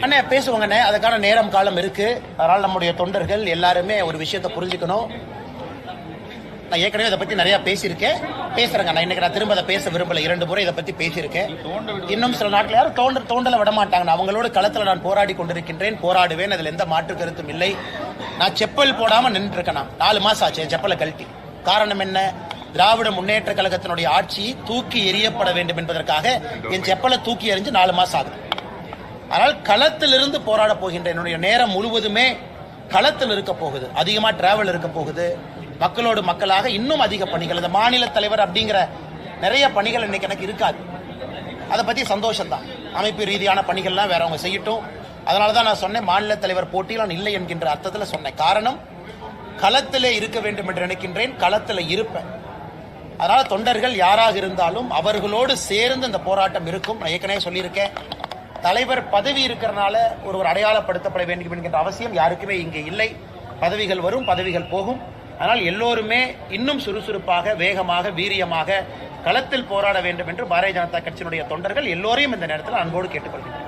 அண்ணே பேசுவாங்கண்ணே. அதுக்கான நேரம் காலம் இருக்கு. அதனால நம்முடைய தொண்டர்கள் எல்லாருமே ஒரு விஷயத்தை புரிஞ்சுக்கணும். நான் ஏற்கனவே இதை பத்தி நிறைய பேசியிருக்கேன். பேசுறேங்க நான் இன்னைக்கு நான் திரும்ப அதை பேச விரும்பல. இரண்டு முறை இதை பத்தி பேசியிருக்கேன். இன்னும் சில நாட்டில் யாரும் தோண்ட தோண்டல விட மாட்டாங்க அவங்களோட களத்துல நான் போராடி கொண்டிருக்கின்றேன். போராடுவேன். அதுல எந்த மாற்று கருத்தும் இல்லை. நான் செப்பல் போடாம நின்று இருக்கேன் நான் நாலு மாசம் ஆச்சு செப்பலை கழட்டி. காரணம் என்ன? திராவிட முன்னேற்ற கழகத்தினுடைய ஆட்சி தூக்கி எறியப்பட வேண்டும் என்பதற்காக என் செப்பலை தூக்கி எறிஞ்சு நாலு மாசம் ஆகுது. ஆனால் களத்திலிருந்து போராட போகின்ற என்னுடைய நேரம் முழுவதுமே களத்தில் இருக்க போகுது. அதிகமாக டிராவல் இருக்க போகுது. மக்களோடு மக்களாக இன்னும் அதிக பணிகள். இந்த மாநில தலைவர் அப்படிங்கிற நிறைய பணிகள் இன்னைக்கு எனக்கு இருக்காது. அதை பற்றி சந்தோஷம்தான். அமைப்பு ரீதியான பணிகள்லாம் வேற அவங்க செய்யட்டும். அதனால தான் நான் சொன்னேன் மாநில தலைவர் போட்டியில் நான் இல்லை என்கின்ற அர்த்தத்தில் சொன்னேன். காரணம் களத்திலே இருக்க வேண்டும் என்று நினைக்கின்றேன். களத்தில் இருப்பேன். அதனால் தொண்டர்கள் யாராக இருந்தாலும் அவர்களோடு சேர்ந்து இந்த போராட்டம் இருக்கும். நான் ஏற்கனவே சொல்லியிருக்கேன். தலைவர் பதவி இருக்கிறனால ஒருவர் அடையாளப்படுத்தப்பட வேண்டும் என்கின்ற அவசியம் யாருக்குமே இங்கே இல்லை. பதவிகள் வரும் பதவிகள் போகும். ஆனால் எல்லோருமே இன்னும் சுறுசுறுப்பாக வேகமாக வீரியமாக களத்தில் போராட வேண்டும் என்று பாரதிய ஜனதா கட்சியினுடைய தொண்டர்கள் எல்லோரையும் இந்த நேரத்தில் அன்போடு கேட்டுக்கொள்கிறேன்